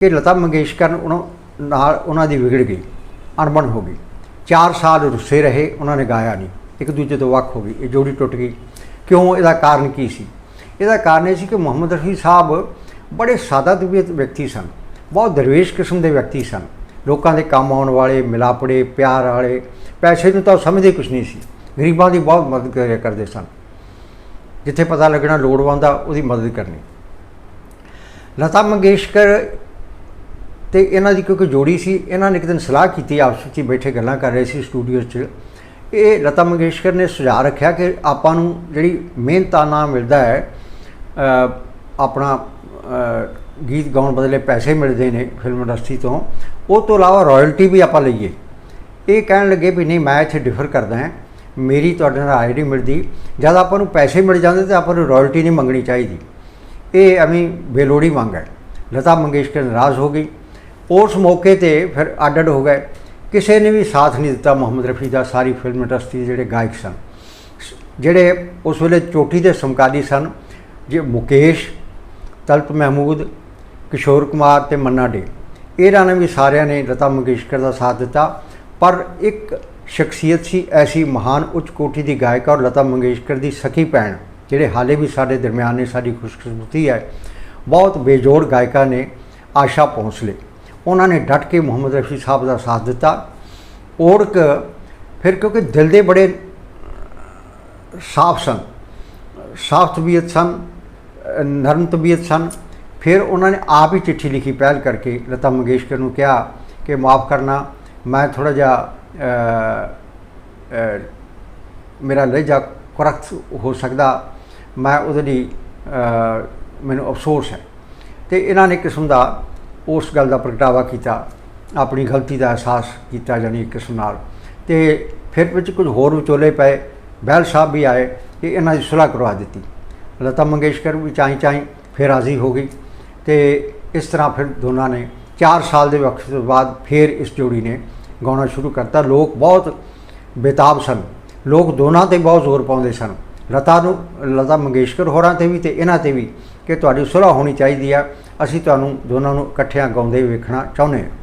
ਕਿ ਲਤਾ ਮੰਗੇਸ਼ਕਰ ਉਹਨਾਂ ਨਾਲ ਉਹਨਾਂ ਦੀ ਵਿਗੜ ਗਈ, ਅਣਬਣ ਹੋ ਗਈ। 4 ਸਾਲ ਰੁੱਸੇ ਰਹੇ ਉਹਨਾਂ ਨੇ ਗਾਇਆ ਨਹੀਂ। ਇੱਕ ਦੂਜੇ ਤੋਂ ਵੱਖ ਹੋ ਗਈ, ਇਹ ਜੋੜੀ ਟੁੱਟ ਗਈ। ਕਿਉਂ? ਇਹਦਾ ਕਾਰਨ ਕੀ ਸੀ? ਇਹਦਾ ਕਾਰਨ ਇਹ ਸੀ ਕਿ ਮੁਹੰਮਦ ਰਫੀ ਸਾਹਿਬ ਬੜੇ ਸਾਦਾ ਤਬੀਅਤ ਵਿਅਕਤੀ ਸਨ, ਬਹੁਤ ਦਰਵੇਸ਼ ਕਿਸਮ ਦੇ ਵਿਅਕਤੀ ਸਨ। ਲੋਕਾਂ ਦੇ ਕੰਮ ਆਉਣ ਵਾਲੇ, ਮਿਲਾਪੜੇ, ਪਿਆਰ ਵਾਲੇ, ਪੈਸੇ ਨੂੰ ਤਾਂ ਉਹ ਸਮਝਦੇ ਕੁਝ ਨਹੀਂ ਸੀ। ਗਰੀਬਾਂ ਦੀ ਬਹੁਤ ਮਦਦ ਕਰਿਆ ਕਰਦੇ ਸਨ। ਜਿੱਥੇ ਪਤਾ ਲੱਗਣਾ ਲੋੜਵੰਦ ਆ, ਉਹਦੀ ਮਦਦ ਕਰਨੀ। ਲਤਾ ਮੰਗੇਸ਼ਕਰ ਤੇ ਇਹਨਾਂ ਦੀ ਕਿਉਂਕਿ ਜੋੜੀ ਸੀ, ਇਹਨਾਂ ਨੇ ਇੱਕ ਦਿਨ ਸਲਾਹ ਕੀਤੀ, ਆਪਸ ਵਿੱਚ ਬੈਠੇ ਗੱਲਾਂ ਕਰ ਰਹੇ ਸੀ ਸਟੂਡੀਓ 'ਚ। ਇਹ ਲਤਾ ਮੰਗੇਸ਼ਕਰ ਨੇ ਸੁਝਾਅ ਰੱਖਿਆ ਕਿ ਆਪਾਂ ਨੂੰ ਜਿਹੜੀ ਮਿਹਨਤਾਨਾ ਮਿਲਦਾ ਹੈ ਆਪਣਾ ਗੀਤ ਗਾਉਣ ਬਦਲੇ ਪੈਸੇ ਮਿਲਦੇ ਨੇ ਫਿਲਮ ਇੰਡਸਟਰੀ ਤੋਂ, ਉਹ ਤੋਂ ਇਲਾਵਾ ਰਾਇਲਟੀ ਵੀ ਆਪਾਂ ਲਈਏ। ਇਹ ਕਹਿਣ ਲੱਗੇ ਵੀ ਨਹੀਂ, ਮੈਂ ਇੱਥੇ ਡਿਫਰ ਕਰਦਾ ਹਾਂ, ਮੇਰੀ ਤੁਹਾਡੇ ਨਾਲ ਰਾਏ ਨਹੀਂ ਮਿਲਦੀ। ਜਦ ਆਪਾਂ ਨੂੰ ਪੈਸੇ ਮਿਲ ਜਾਂਦੇ ਤਾਂ ਆਪਾਂ ਨੂੰ ਰਾਇਲਟੀ ਨਹੀਂ ਮੰਗਣੀ ਚਾਹੀਦੀ। ਇਹ ਐਵੇਂ ਬੇਲੋੜੀ ਮੰਗ ਹੈ। ਲਤਾ ਮੰਗੇਸ਼ਕਰ ਨਾਰਾਜ਼ ਹੋ ਗਈ। ਉਸ ਮੌਕੇ ਤੇ ਫਿਰ ਅੱਡ ਅੱਡ ਹੋ ਗਏ। ਕਿਸੇ ਨੇ ਵੀ ਸਾਥ ਨਹੀਂ ਦਿੱਤਾ ਮੁਹੰਮਦ ਰਫੀ ਦਾ, ਸਾਰੀ ਫਿਲਮ ਇੰਡਸਟਰੀ ਦੇ ਜਿਹੜੇ ਗਾਇਕ ਸਨ। ਜਿਹੜੇ ਉਸ ਵੇਲੇ ਚੋਟੀ ਦੇ ਸਮਕਾਲੀ ਸਨ, ਜੇ ਮੁਕੇਸ਼, ਤਲਪ ਮਹਿਮੂਦ, ਕਿਸ਼ੋਰ ਕੁਮਾਰ ਤੇ ਮੰਨਾ ਡੇ। ਇਹਨਾਂ ਨੇ ਵੀ ਸਾਰਿਆਂ ਨੇ ਲਤਾ ਮੰਗੇਸ਼ਕਰ ਦਾ ਸਾਥ ਦਿੱਤਾ। ਪਰ ਇੱਕ ਸ਼ਖਸੀਅਤ ਸੀ, ਐਸੀ ਮਹਾਨ ਉੱਚ ਕੋਟੀ ਦੀ ਗਾਇਕ ਔਰ ਲਤਾ ਮੰਗੇਸ਼ਕਰ ਦੀ ਸਖੀ ਭੈਣ, ਜਿਹੜੇ ਹਾਲੇ ਵੀ ਸਾਡੇ ਦਰਮਿਆਨ ਨੇ, ਸਾਡੀ ਖੁਸ਼ਕਿਸਮਤੀ ਹੈ। ਬਹੁਤ ਬੇਜੋੜ ਗਾਇਕਾਂ ਨੇ ਆਸ਼ਾ ਭੋਂਸਲੇ। ਉਹਨਾਂ ਨੇ ਡਟ ਕੇ ਮੁਹੰਮਦ ਰਫੀ ਸਾਹਿਬ ਦਾ ਸਾਥ ਦਿੱਤਾ। ਔਰ ਕ ਫਿਰ ਕਿਉਂਕਿ ਦਿਲ ਦੇ ਬੜੇ ਸਾਫ਼ ਸਨ, ਸਾਫ਼ ਤਬੀਅਤ ਸਨ ਨਰਮ ਤਬੀਅਤ ਸਨ। ਫਿਰ ਉਹਨਾਂ ਨੇ ਆਪ ਹੀ ਚਿੱਠੀ ਲਿਖੀ ਪਹਿਲ ਕਰਕੇ, ਲਤਾ ਮੰਗੇਸ਼ਕਰ ਨੂੰ ਕਿਹਾ ਕਿ ਮਾਫ ਕਰਨਾ, ਮੈਂ ਥੋੜਾ ਜਿਹਾ ਮੇਰਾ ਲਹਿਜਾ ਕਰੈਕਟ ਹੋ ਸਕਦਾ, ਮੈਂ ਉਹਦੇ ਲਈ ਮੈਨੂੰ ਅਫਸੋਸ ਹੈ। ਤੇ ਇਹਨਾਂ ਨੇ ਕਿਸਮ ਦਾ ਉਸ ਗੱਲ ਦਾ ਪ੍ਰਗਟਾਵਾ ਕੀਤਾ, ਆਪਣੀ ਗਲਤੀ ਦਾ ਅਹਿਸਾਸ ਕੀਤਾ ਜਾਨੀ ਕਿਸ ਨਾਲ। ਤੇ ਫਿਰ ਵਿੱਚ ਕੁਝ ਹੋਰ ਵਿਚੋਲੇ ਪਏ, ਬਹਿਲ ਸਾਹਿਬ ਵੀ ਆਏ ਕਿ ਇਹਨਾਂ ਦੀ ਸੁਲਾਹ ਕਰਵਾ ਦਿੱਤੀ। ਲਤਾ ਮੰਗੇਸ਼ਕਰ ਵੀ ਚਾਹੀ ਚਾਈ ਫਿਰ ਰਾਜ਼ੀ ਹੋ ਗਈ ਤੇ ਇਸ ਤਰ੍ਹਾਂ ਫਿਰ ਦੋਨਾਂ ਨੇ 4 ਸਾਲ ਦੇ ਵਕਤ ਤੋਂ ਬਾਅਦ ਫਿਰ ਇਸ ਜੋੜੀ ਨੇ ਗਾਉਣਾ ਸ਼ੁਰੂ ਕਰਤਾ। ਲੋਕ ਬਹੁਤ ਬੇਤਾਬ ਸਨ। ਲੋਕ ਦੋਨਾਂ ਤੇ ਬਹੁਤ ਜ਼ੋਰ ਪਾਉਂਦੇ ਸਨ। ਲਤਾ ਨੂੰ, ਲਤਾ ਮੰਗੇਸ਼ਕਰ ਹੋਰਾਂ ਤੇ ਵੀ ਤੇ ਇਹਨਾਂ ਤੇ ਵੀ ਕਿ ਤੁਹਾਡੀ ਸੁਲ੍ਹਾ ਹੋਣੀ ਚਾਹੀਦੀ ਆ। ਅਸੀਂ ਤੁਹਾਨੂੰ ਦੋਨਾਂ ਨੂੰ ਇਕੱਠਿਆਂ ਗਾਉਂਦੇ ਵੇਖਣਾ ਚਾਹੁੰਦੇ ਹਾਂ।